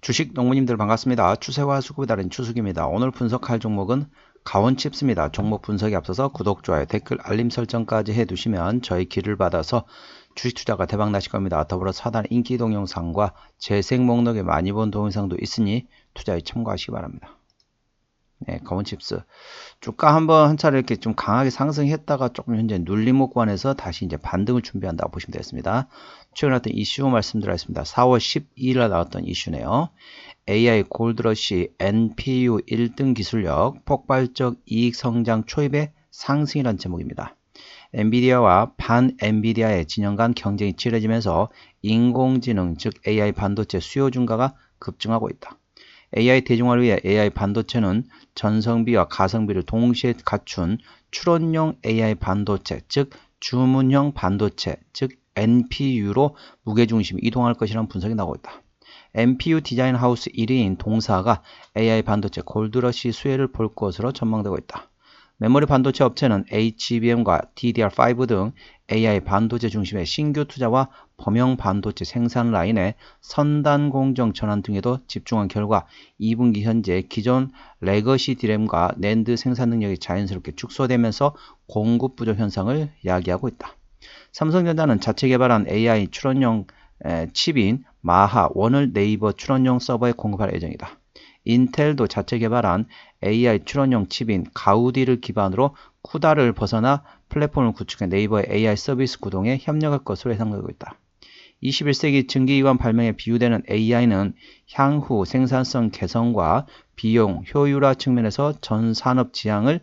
주식 농부님들 반갑습니다. 추세와 수급이 다른 추석입니다. 오늘 분석할 종목은 가원칩스입니다. 종목 분석에 앞서서 구독, 좋아요, 댓글, 알림 설정까지 해두시면 저희 길을 받아서 주식 투자가 대박 나실 겁니다. 더불어 사단 인기 동영상과 재생 목록에 많이 본 동영상도 있으니 투자에 참고하시기 바랍니다. 네, 검은칩스. 주가 한번 한 차례 이렇게 좀 강하게 상승했다가 조금 현재 눌림 목관에서 다시 이제 반등을 준비한다 보시면 되겠습니다. 최근에 나왔던 이슈 말씀드리겠습니다. 4월 12일에 나왔던 이슈네요. AI 골드러시 NPU 1등 기술력 폭발적 이익 성장 초입의 상승이란 제목입니다. 엔비디아와 반 엔비디아의 진영 간 경쟁이 치러지면서 인공지능 즉 AI 반도체 수요 증가가 급증하고 있다. AI 대중화를 위해 AI 반도체는 전성비와 가성비를 동시에 갖춘 추론용 AI 반도체, 즉 주문형 반도체, 즉 NPU로 무게중심이 이동할 것이라는 분석이 나오고 있다. NPU 디자인 하우스 1위인 동사가 AI 반도체 골드러시 수혜를 볼 것으로 전망되고 있다. 메모리 반도체 업체는 HBM과 DDR5 등 AI 반도체 중심의 신규 투자와 범용 반도체 생산 라인의 선단 공정 전환 등에도 집중한 결과 2분기 현재 기존 레거시 디램과 낸드 생산 능력이 자연스럽게 축소되면서 공급 부족 현상을 야기하고 있다. 삼성전자는 자체 개발한 AI 추론용 칩인 마하 원을 네이버 추론용 서버에 공급할 예정이다. 인텔도 자체 개발한 AI 추론용 칩인 가우디를 기반으로 쿠다를 벗어나 플랫폼을 구축해 네이버의 AI 서비스 구동에 협력할 것으로 예상되고 있다. 21세기 증기기관 발명에 비유되는 AI는 향후 생산성 개선과 비용, 효율화 측면에서 전 산업 지향을,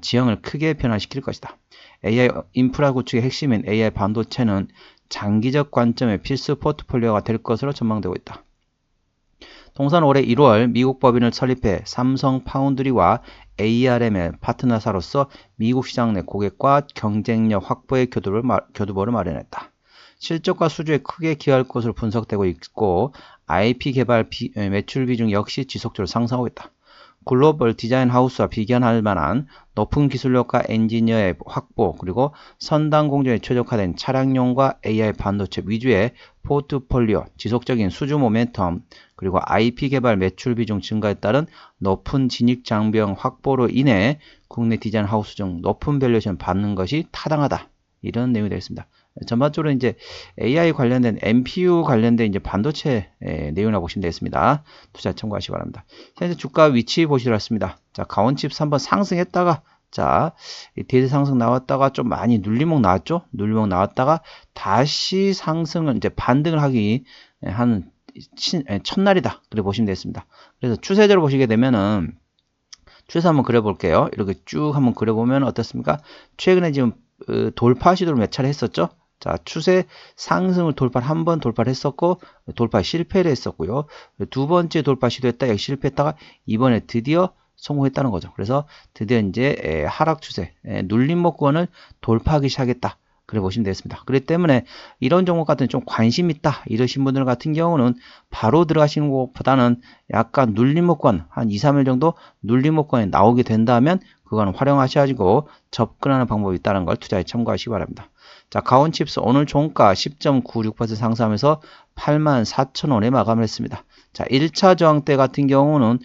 지형을 크게 변화시킬 것이다. AI 인프라 구축의 핵심인 AI 반도체는 장기적 관점의 필수 포트폴리오가 될 것으로 전망되고 있다. 동산 올해 1월 미국 법인을 설립해 삼성 파운드리와 ARM의 파트너사로서 미국 시장 내 고객과 경쟁력 확보의 교두를, 교두보를 마련했다. 실적과 수주에 크게 기여할 것으로 분석되고 있고 IP 개발 비, 매출 비중 역시 지속적으로 상승하고 있다. 글로벌 디자인 하우스와 비견할 만한 높은 기술력과 엔지니어의 확보 그리고 선단 공정에 최적화된 차량용과 AI 반도체 위주의 포트폴리오, 지속적인 수주 모멘텀, 그리고 IP 개발 매출 비중 증가에 따른 높은 진입 장벽 확보로 인해 국내 디자인 하우스 중 높은 밸류에이션 받는 것이 타당하다. 이런 내용이 되겠습니다. 전반적으로 이제 AI 관련된 MPU 관련된 이제 반도체 예, 내용이라고 보시면 되겠습니다. 투자 참고하시기 바랍니다. 현재 주가 위치 보시겠습니다. 자, 가온칩스 한번 상승했다가 자, 대대 상승 나왔다가 좀 많이 눌림목 나왔죠? 눌림목 나왔다가 다시 상승을 이제 반등을 하기 한 예, 첫날이다. 그래 보시면 되겠습니다. 그래서 추세대로 보시게 되면은 추세 한번 그려볼게요. 이렇게 쭉 한번 그려보면 어떻습니까? 최근에 지금 어, 돌파 시도를 몇 차례 했었죠? 자, 추세 상승을 돌파를 한 번 돌파를 했었고, 돌파 실패를 했었고요. 두 번째 돌파 시도했다, 여기 실패했다가 이번에 드디어 성공했다는 거죠. 그래서 드디어 이제 하락 추세, 눌림목권을 돌파하기 시작했다. 그래 보시면 되겠습니다. 그렇기 때문에 이런 종목 같은 좀 관심 있다 이러신 분들 같은 경우는 바로 들어가시는 것보다는 약간 눌림목권 한 2, 3일 정도 눌림목권에 나오게 된다면 그거는 활용하셔가지고 접근하는 방법이 있다는 걸 투자에 참고하시기 바랍니다. 자, 가온 칩스 오늘 종가 10.96% 상승하면서 84,000원에 마감을 했습니다. 자, 1차 저항 대 같은 경우는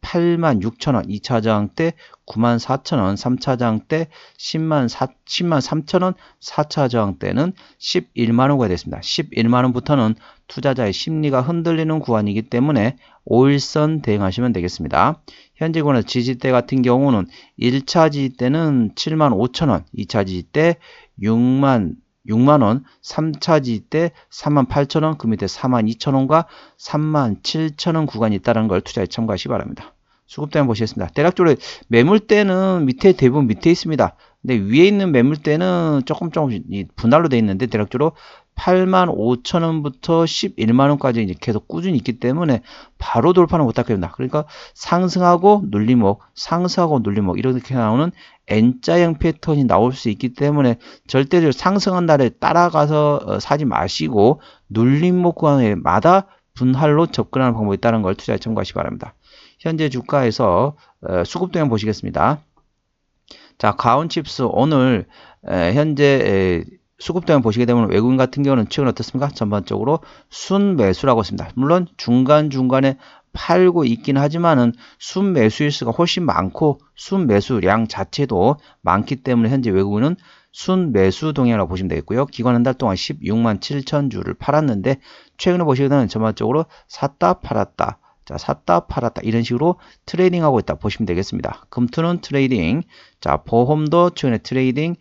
86,000원, 2차 저항 대 94,000원, 3차 저항 대 10만, 4, 10만 3,000원, 4차 저항대는 11만 원가 됐습니다. 11만 원부터는 투자자의 심리가 흔들리는 구간이기 때문에 5일선 대응하시면 되겠습니다. 현재 구간의 지지대 같은 경우는 1차 지지대는 7만 5천 원, 2차 지지대 6만 6만원, 3차 지지대 3만 8천원, 그 밑에 4만 2천원과 3만 7천원 구간이 있다는 걸 투자에 참고하시기 바랍니다. 수급대만 보시겠습니다. 대략적으로 매물대는 밑에 대부분 밑에 있습니다. 근데 위에 있는 매물대는 조금 조금 분할로 되어 있는데 대략적으로 8만 5천 원부터 11만 원까지 이제 계속 꾸준히 있기 때문에 바로 돌파는 못하게 된다. 그러니까 상승하고 눌림목, 상승하고 눌림목 이렇게 나오는 N자형 패턴이 나올 수 있기 때문에 절대로 상승한 날에 따라가서 어, 사지 마시고 눌림목 구간마다 분할로 접근하는 방법이 있다는 걸 투자에 참고하시기 바랍니다. 현재 주가에서 어, 수급 동향 보시겠습니다. 자, 가온칩스 오늘 현재 수급대만 보시게 되면 외국인 같은 경우는 최근 어떻습니까? 전반적으로 순매수라고 했습니다. 물론 중간중간에 팔고 있긴 하지만은 순매수일 수가 훨씬 많고 순매수량 자체도 많기 때문에 현재 외국인은 순매수 동향이라고 보시면 되겠고요. 기관 한 달 동안 16만 7천 주를 팔았는데 최근에 보시게 되면 전반적으로 샀다 팔았다 자, 샀다 팔았다 이런 식으로 트레이딩하고 있다 보시면 되겠습니다. 금투는 트레이딩, 자, 보험도 최근에 트레이딩,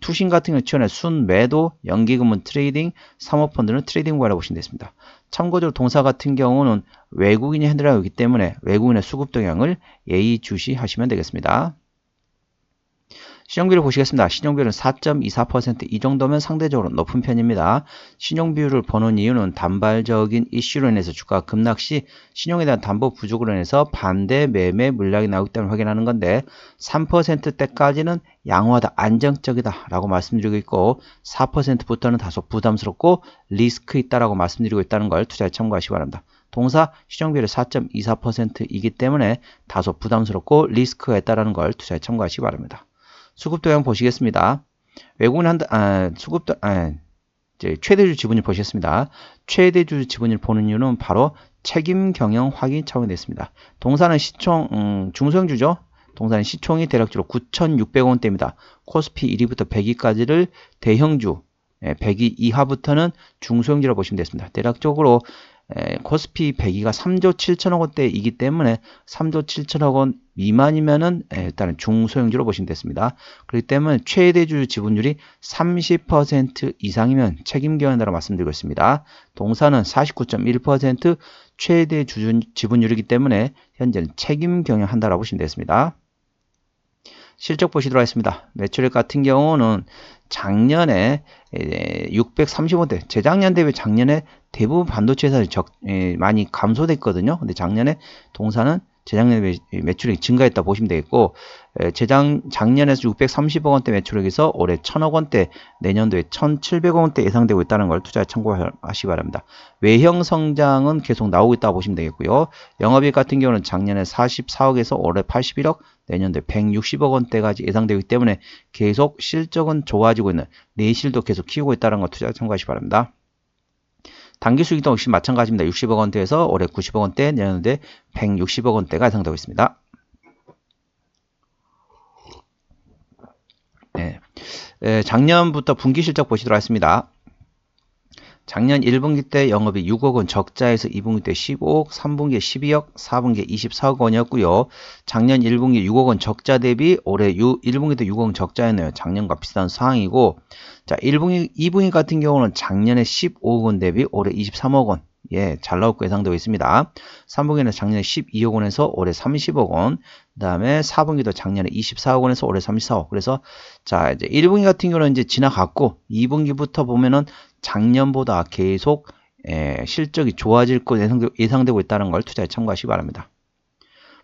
투신 같은 경우 최근에 순매도, 연기금은 트레이딩, 사모펀드는 트레이딩과라고 보시면 되겠습니다. 참고적으로 동사 같은 경우는 외국인이 핸들하고 있기 때문에 외국인의 수급 동향을 예의주시하시면 되겠습니다. 신용비율 보시겠습니다. 신용비율은 4.24%이 정도면 상대적으로 높은 편입니다. 신용비율을 보는 이유는 단발적인 이슈로 인해서 주가 급락 시 신용에 대한 담보 부족으로 인해서 반대 매매 물량이 나오기 때문에 확인하는 건데 3%대까지는 양호하다, 안정적이다 라고 말씀드리고 있고 4%부터는 다소 부담스럽고 리스크 있다라고 말씀드리고 있다는 걸 투자에 참고하시기 바랍니다. 동사 시정비율이 4.24%이기 때문에 다소 부담스럽고 리스크가 있다는 걸 투자에 참고하시기 바랍니다. 수급 도형 보시겠습니다. 외국인 한, 아, 수급 도, 아, 이제 최대주 지분율 보시겠습니다. 최대주 지분율 보는 이유는 바로 책임 경영 확인 차원이 됐습니다. 동사는 시총, 음, 중소형주죠. 동사는 시총이 대략적으로 9,600원대입니다. 코스피 1위부터 100위까지를 대형주, 100위 이하부터는 중소형주라고 보시면 되겠습니다. 대략적으로 에, 코스피 100위가 3조 7천억 원대이기 때문에 3조 7천억 원 미만이면은 에, 일단은 중소형주로 보시면 됐습니다. 그렇기 때문에 최대주 지분율이 30% 이상이면 책임경영이라고 말씀드리고 있습니다. 동사는 49.1% 최대 주 지분율이기 때문에 현재는 책임경영한다라고 보시면 되겠습니다. 실적 보시도록 하겠습니다. 매출액 같은 경우는 작년에 630원대, 재작년 대비 작년에 대부분 반도체 회사들이 적, 많이 감소됐거든요. 근데 작년에 동사는 재작년에 매출액이 증가했다 보시면 되겠고 재작 작년에서 630억 원대 매출액에서 올해 1000억 원대 내년도에 1700억 원대 예상되고 있다는 걸 투자에 참고하시기 바랍니다. 외형 성장은 계속 나오고 있다고 보시면 되겠고요. 영업이익 같은 경우는 작년에 44억에서 올해 81억 내년도에 160억 원대까지 예상되기 때문에 계속 실적은 좋아지고 있는 내실도 계속 키우고 있다는 걸 투자에 참고하시기 바랍니다. 단기 수익도 역시 마찬가지입니다. 60억 원대에서 올해 90억 원대, 내년도에 160억 원대가 예상되고 있습니다. 네. 에, 작년부터 분기 실적 보시도록 하겠습니다. 작년 1분기 때 영업이 6억 원 적자에서 2분기 때 15억, 3분기에 12억, 4분기에 24억 원이었고요. 작년 1분기 6억 원 적자 대비 올해 1분기 때 6억 원 적자였네요. 작년과 비슷한 상황이고 자 1분기, 2분기 같은 경우는 작년에 15억 원 대비 올해 23억 원 예, 잘 나올 거 예상되고 있습니다. 3분기는 작년에 12억 원에서 올해 30억 원, 그 다음에 4분기도 작년에 24억 원에서 올해 34억. 그래서 자 이제 1분기 같은 경우는 이제 지나갔고 2분기부터 보면은 작년보다 계속 에, 실적이 좋아질 것 예상되, 고 있다는 걸 투자에 참고하시기 바랍니다.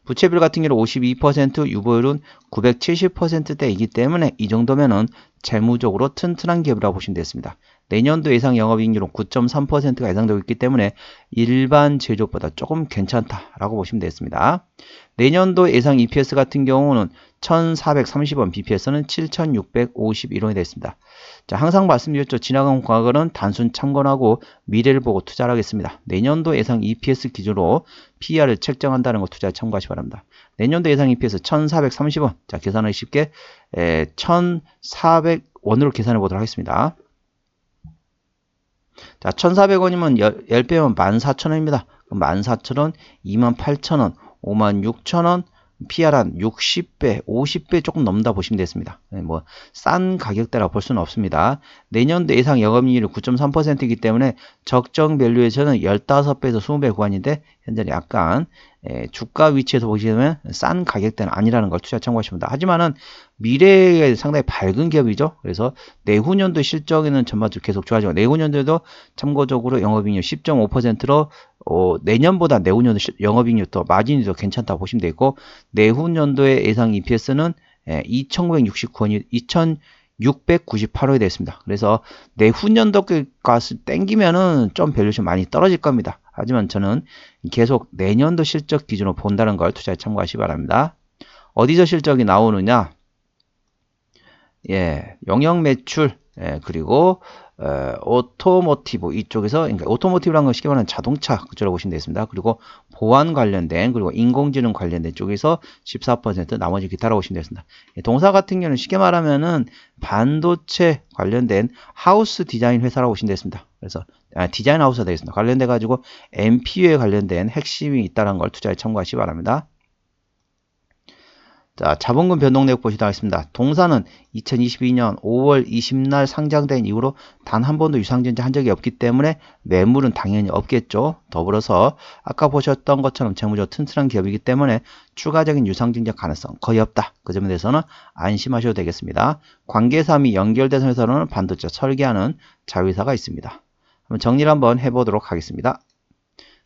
부채비율 같은 경우 52%, 유보율은 970%대이기 때문에 이 정도면은 재무적으로 튼튼한 기업이라고 보시면 되겠습니다. 내년도 예상 영업이익률은 9.3%가 예상되고 있기 때문에 일반 제조업보다 조금 괜찮다라고 보시면 되겠습니다. 내년도 예상 EPS 같은 경우는 1430원, BPS는 7651원이 됐습니다. 자, 항상 말씀드렸죠. 지나간 과거는 단순 참고하고 미래를 보고 투자를 하겠습니다. 내년도 예상 EPS 기준으로 PR을 책정한다는 거 투자에 참고하시 기 바랍니다. 내년도 예상 EPS 1430원. 자, 계산을 쉽게 에, 1400원으로 계산해 보도록 하겠습니다. 자, 1,400원이면 10, 배면 14,000원입니다. 14,000원, 28,000원, 56,000원, PR 한 60배, 50배 조금 넘다 보시면 되겠습니다. 네, 뭐싼 가격대라고 볼 수는 없습니다. 내년도 예상 영업이익률이 9.3%이기 때문에 적정 밸류에서는 15배에서 20배 구간인데 현재는 약간 예, 주가 위치에서 보시면 싼 가격대는 아니라는 걸 투자 참고하시면 됩니다. 하지만은 미래에 상당히 밝은 기업이죠. 그래서 내후년도 실적에는 전반적으로 계속 좋아지고 내후년도에도 참고적으로 영업이익률 10.5%로 어, 내년보다 내후년도 영업이익률 더 마진이 더 괜찮다고 보시면 되고 내후년도의 예상 EPS는 예, 2,969원이 2,698원이 됐습니다. 그래서 내후년도까지 땡기면은 좀 밸류션 많이 떨어질 겁니다. 하지만 저는 계속 내년도 실적 기준으로 본다는 걸 투자에 참고하시기 바랍니다. 어디서 실적이 나오느냐? 예, 영역 매출 예, 그리고 에, 오토모티브 이쪽에서 그러니까 오토모티브라는 건 쉽게 말하면 자동차 그쪽으로 보시면 되겠습니다. 그리고 보안 관련된 그리고 인공지능 관련된 쪽에서 14% 나머지 기타라고 보시면 되겠습니다. 예, 동사 같은 경우는 쉽게 말하면은 반도체 관련된 하우스 디자인 회사라고 보시면 되겠습니다. 그래서 아, 디자인 하우스가 되겠습니다. 관련돼 가지고 MPU에 관련된 핵심이 있다는 걸 투자에 참고하시기 바랍니다. 자, 자본금 변동 내역 보시도록 하겠습니다. 동사는 2022년 5월 20날 상장된 이후로 단 한 번도 유상증자 한 적이 없기 때문에 매물은 당연히 없겠죠. 더불어서 아까 보셨던 것처럼 재무적 튼튼한 기업이기 때문에 추가적인 유상증자 가능성 거의 없다. 그 점에 대해서는 안심하셔도 되겠습니다. 관계사 및 회사로는 반도체 설계하는 자회사가 있습니다. 정리를 한번 해보도록 하겠습니다.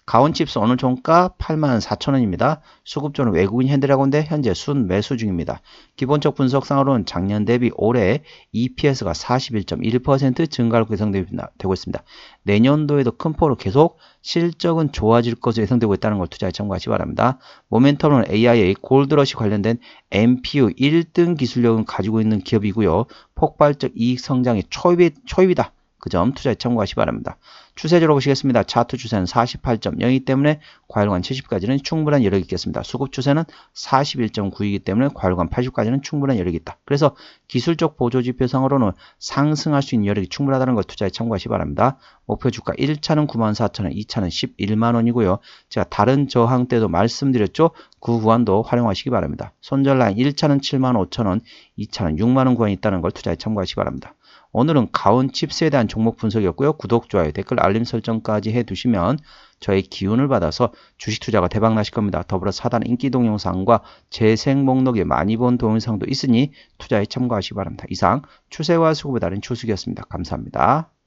가온칩스 오늘 종가 84,000원입니다. 수급조는 외국인 핸드라고인데 현재 순 매수 중입니다. 기본적 분석상으로는 작년 대비 올해 EPS가 41.1% 증가로 예상되고 있습니다. 내년도에도 큰 폭으로 계속 실적은 좋아질 것으로 예상되고 있다는 걸 투자에 참고하시기 바랍니다. 모멘텀은 AIA 골드러시 관련된 MPU 1등 기술력을 가지고 있는 기업이고요. 폭발적 이익 성장의 초입이, 초입이다. 그 점 투자에 참고하시기 바랍니다. 추세적으로 보시겠습니다. 차트 추세는 48.0이기 때문에 과열관 70까지는 충분한 여력이 있겠습니다. 수급 추세는 41.9이기 때문에 과열관 80까지는 충분한 여력이 있다. 그래서 기술적 보조지표상으로는 상승할 수 있는 여력이 충분하다는 걸 투자에 참고하시기 바랍니다. 목표 주가 1차는 94,000원, 2차는 11만원이고요. 제가 다른 저항 때도 말씀드렸죠. 그 구간도 활용하시기 바랍니다. 손절 라인 1차는 75,000원, 2차는 6만원 구간이 있다는 걸 투자에 참고하시기 바랍니다. 오늘은 가온 칩스에 대한 종목 분석이었고요. 구독, 좋아요, 댓글, 알림 설정까지 해두시면 저의 기운을 받아서 주식 투자가 대박 나실 겁니다. 더불어 사단 인기 동영상과 재생 목록에 많이 본 동영상도 있으니 투자에 참고하시기 바랍니다. 이상 추세와 수급에 다른 추석이었습니다. 감사합니다.